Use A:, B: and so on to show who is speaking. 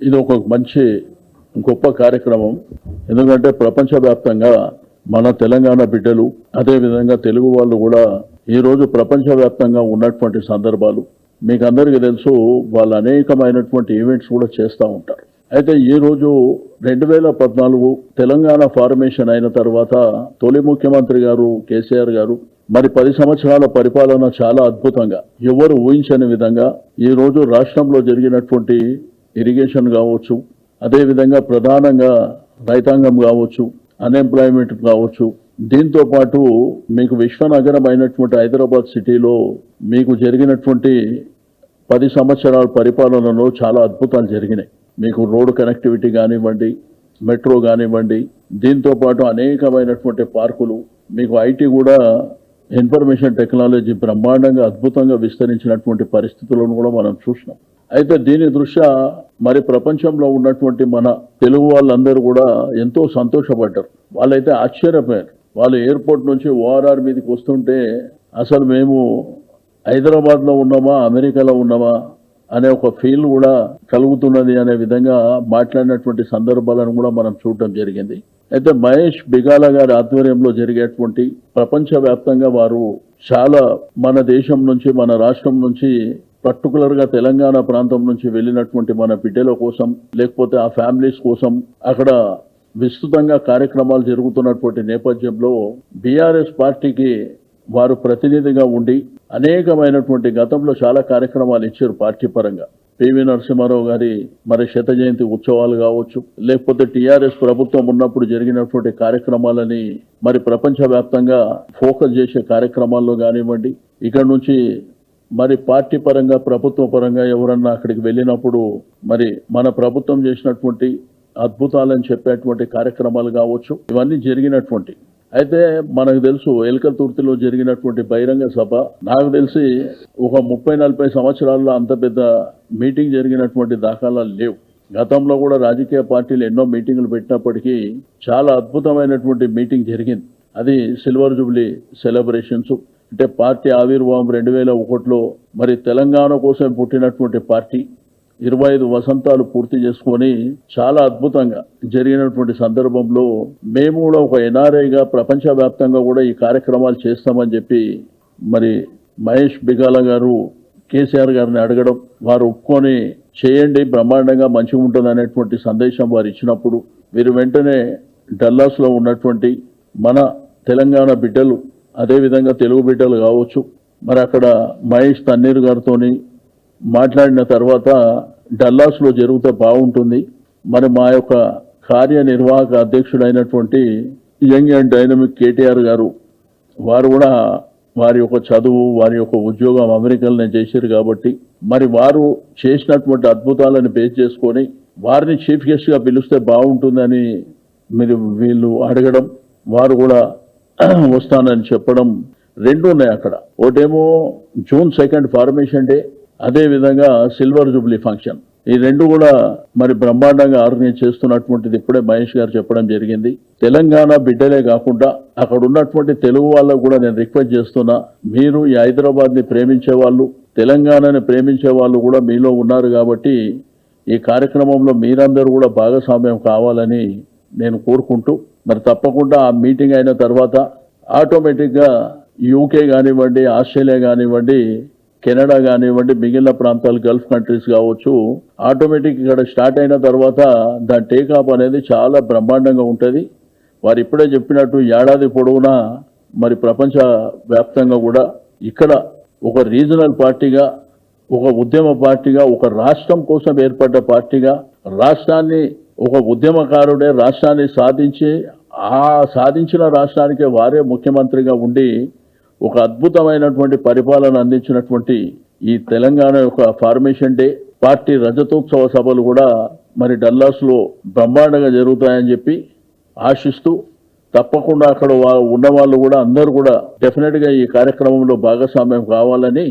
A: ఇది ఒక మంచి గొప్ప కార్యక్రమం. ఎందుకంటే ప్రపంచవ్యాప్తంగా మన తెలంగాణ బిడ్డలు అదేవిధంగా తెలుగు వాళ్ళు కూడా ఈరోజు ప్రపంచవ్యాప్తంగా ఉన్నటువంటి సందర్భాలు. మీకు అందరికీ తెలుసు వాళ్ళు అనేకమైనటువంటి ఈవెంట్స్ కూడా చేస్తూ ఉంటారు. అయితే ఈరోజు రెండు వేల పద్నాలుగు తెలంగాణ ఫార్మేషన్ అయిన తర్వాత తొలి ముఖ్యమంత్రి గారు కేసీఆర్ గారు మరి పది సంవత్సరాల పరిపాలన చాలా అద్భుతంగా ఎవరు ఊహించని విధంగా ఈరోజు రాష్ట్రంలో జరిగినటువంటి ఇరిగేషన్ కావచ్చు అదేవిధంగా ప్రధానంగా రైతాంగం కావచ్చు అన్ఎంప్లాయ్మెంట్ కావచ్చు. దీంతో పాటు మీకు విశ్వనగరం అయినటువంటి హైదరాబాద్ సిటీలో మీకు జరిగినటువంటి పది సంవత్సరాల పరిపాలనలో చాలా అద్భుతాలు జరిగినాయి. మీకు రోడ్డు కనెక్టివిటీ కానివ్వండి మెట్రో కానివ్వండి దీంతో పాటు అనేకమైనటువంటి పార్కులు మీకు ఐటీ కూడా ఇన్ఫర్మేషన్ టెక్నాలజీ బ్రహ్మాండంగా అద్భుతంగా విస్తరించినటువంటి పరిస్థితులను కూడా మనం చూసినాం. అయితే దీని దృష్ట్యా మరి ప్రపంచంలో ఉన్నటువంటి మన తెలుగు వాళ్ళందరూ కూడా ఎంతో సంతోషపడ్డారు. వాళ్ళైతే ఆశ్చర్యపోయారు. వాళ్ళు ఎయిర్పోర్ట్ నుంచి ఓఆర్ఆర్ మీదకి వస్తుంటే అసలు మేము హైదరాబాద్లో ఉన్నామా? అమెరికాలో ఉన్నామా? అనే ఒక ఫీల్ కూడా కలుగుతున్నది అనే విధంగా మాట్లాడినటువంటి సందర్భాలను కూడా మనం చూడటం జరిగింది. అయితే మహేష్ బిగాల గారి ఆధ్వర్యంలో జరిగేటువంటి ప్రపంచవ్యాప్తంగా వారు చాలా మన దేశం నుంచి మన రాష్ట్రం నుంచి పర్టికులర్గా తెలంగాణ ప్రాంతం నుంచి వెళ్ళినటువంటి మన బిడ్డల కోసం లేకపోతే ఆ ఫ్యామిలీస్ కోసం అక్కడ విస్తృతంగా కార్యక్రమాలు జరుగుతున్నటువంటి నేపథ్యంలో బీఆర్ఎస్ పార్టీకి వారు ప్రతినిధిగా ఉండి అనేకమైనటువంటి గతంలో చాలా కార్యక్రమాలు ఇచ్చారు పార్టీ పరంగా. పివి నరసింహారావు గారి మరి శత జయంతి ఉత్సవాలు కావచ్చు లేకపోతే టీఆర్ఎస్ ప్రభుత్వం ఉన్నప్పుడు జరిగినటువంటి కార్యక్రమాలని మరి ప్రపంచవ్యాప్తంగా ఫోకస్ చేసే కార్యక్రమాల్లో కానివ్వండి ఇక్కడ నుంచి మరి పార్టీ పరంగా ప్రభుత్వ పరంగా ఎవరన్నా అక్కడికి వెళ్ళినప్పుడు మరి మన ప్రభుత్వం చేసినటువంటి అద్భుతాలని చెప్పేటువంటి కార్యక్రమాలు కావచ్చు ఇవన్నీ జరిగినటువంటి. అయితే మనకు తెలుసు ఎలకతుర్తిలో జరిగినటువంటి బహిరంగ సభ. నాకు తెలిసి ఒక ముప్పై నలభై సంవత్సరాల్లో అంత పెద్ద మీటింగ్ జరిగినటువంటి దాఖలాలు లేవు. గతంలో కూడా రాజకీయ పార్టీలు ఎన్నో మీటింగులు పెట్టినప్పటికీ చాలా అద్భుతమైనటువంటి మీటింగ్ జరిగింది. అది సిల్వర్ జూబ్లీ సెలబ్రేషన్స్. అంటే పార్టీ ఆవిర్భావం రెండు వేల ఒకటిలో మరి తెలంగాణ కోసం పుట్టినటువంటి పార్టీ. ఇరవై ఐదు వసంతాలు పూర్తి చేసుకొని చాలా అద్భుతంగా జరిగినటువంటి సందర్భంలో మేము కూడా ఒక ఎన్ఆర్ఐగా ప్రపంచవ్యాప్తంగా కూడా ఈ కార్యక్రమాలు చేస్తామని చెప్పి మరి మహేష్ బిగాల గారు కేసీఆర్ గారిని అడగడం వారు ఒప్పుకొని చేయండి బ్రహ్మాండంగా మంచిగా ఉంటుంది అనేటువంటి సందేశం వారు ఇచ్చినప్పుడు వీరు వెంటనే డల్లాస్లో ఉన్నటువంటి మన తెలంగాణ బిడ్డలు అదేవిధంగా తెలుగు బిడ్డలు కావచ్చు. మరి అక్కడ మహేష్ తన్నీరు గారితోని మాట్లాడిన తర్వాత డల్లాస్లో జరిగితే బాగుంటుంది. మరి మా యొక్క కార్యనిర్వాహక అధ్యక్షుడైనటువంటి యంగ్ అండ్ డైనమిక్ కేటీఆర్ గారు వారు కూడా వారి యొక్క చదువు వారి యొక్క ఉద్యోగం అమెరికాలోనే చేశారు కాబట్టి మరి వారు చేసినటువంటి అద్భుతాలను బేస్ చేసుకొని వారిని చీఫ్ గెస్ట్గా పిలిస్తే బాగుంటుందని మీరు వీళ్ళు అడగడం వారు కూడా వస్తానని చెప్పడం రెండు ఉన్నాయి అక్కడ. ఒకటేమో జూన్ సెకండ్ ఫార్మేషన్ డే అదే విధంగా సిల్వర్ జూబ్లీ ఫంక్షన్. ఈ రెండు కూడా మరి బ్రహ్మాండంగా ఆర్గనైజ్ చేస్తున్నటువంటిది ఇప్పుడే మహేష్ గారు చెప్పడం జరిగింది. తెలంగాణ బిడ్డలే కాకుండా అక్కడ ఉన్నటువంటి తెలుగు వాళ్ళకు కూడా నేను రిక్వెస్ట్ చేస్తున్నా మీరు ఈ హైదరాబాద్ని ప్రేమించే వాళ్ళు తెలంగాణని ప్రేమించే వాళ్ళు కూడా మీలో ఉన్నారు కాబట్టి ఈ కార్యక్రమంలో మీరందరూ కూడా భాగస్వామ్యం కావాలని నేను కోరుకుంటూ మరి తప్పకుండా ఆ మీటింగ్ అయిన తర్వాత ఆటోమేటిక్గా యూకే కానివ్వండి ఆస్ట్రేలియా కానివ్వండి కెనడా కానివ్వండి మిగిలిన ప్రాంతాలు గల్ఫ్ కంట్రీస్ కావచ్చు ఆటోమేటిక్ ఇక్కడ స్టార్ట్ అయిన తర్వాత దాని టేకాప్ అనేది చాలా బ్రహ్మాండంగా ఉంటుంది. వారు ఇప్పుడే చెప్పినట్టు ఏడాది పొడవునా మరి ప్రపంచ వ్యాప్తంగా కూడా ఇక్కడ ఒక రీజనల్ పార్టీగా ఒక ఉద్యమ పార్టీగా ఒక రాష్ట్రం కోసం ఏర్పడ్డ పార్టీగా రాష్ట్రాన్ని ఒక ఉద్యమకారుడే రాష్ట్రాన్ని సాధించి ఆ సాధించిన రాష్ట్రానికే వారే ముఖ్యమంత్రిగా ఉండి ఒక అద్భుతమైనటువంటి పరిపాలన అందించినటువంటి ఈ తెలంగాణ యొక్క ఫార్మేషన్ డే పార్టీ రజతోత్సవ సభలు కూడా మరి డల్లాస్లో బ్రహ్మాండంగా జరుగుతాయని చెప్పి ఆశిస్తూ తప్పకుండా అక్కడ ఉన్న వాళ్ళు కూడా అందరూ కూడా డెఫినెట్గా ఈ కార్యక్రమంలో భాగస్వామ్యం కావాలని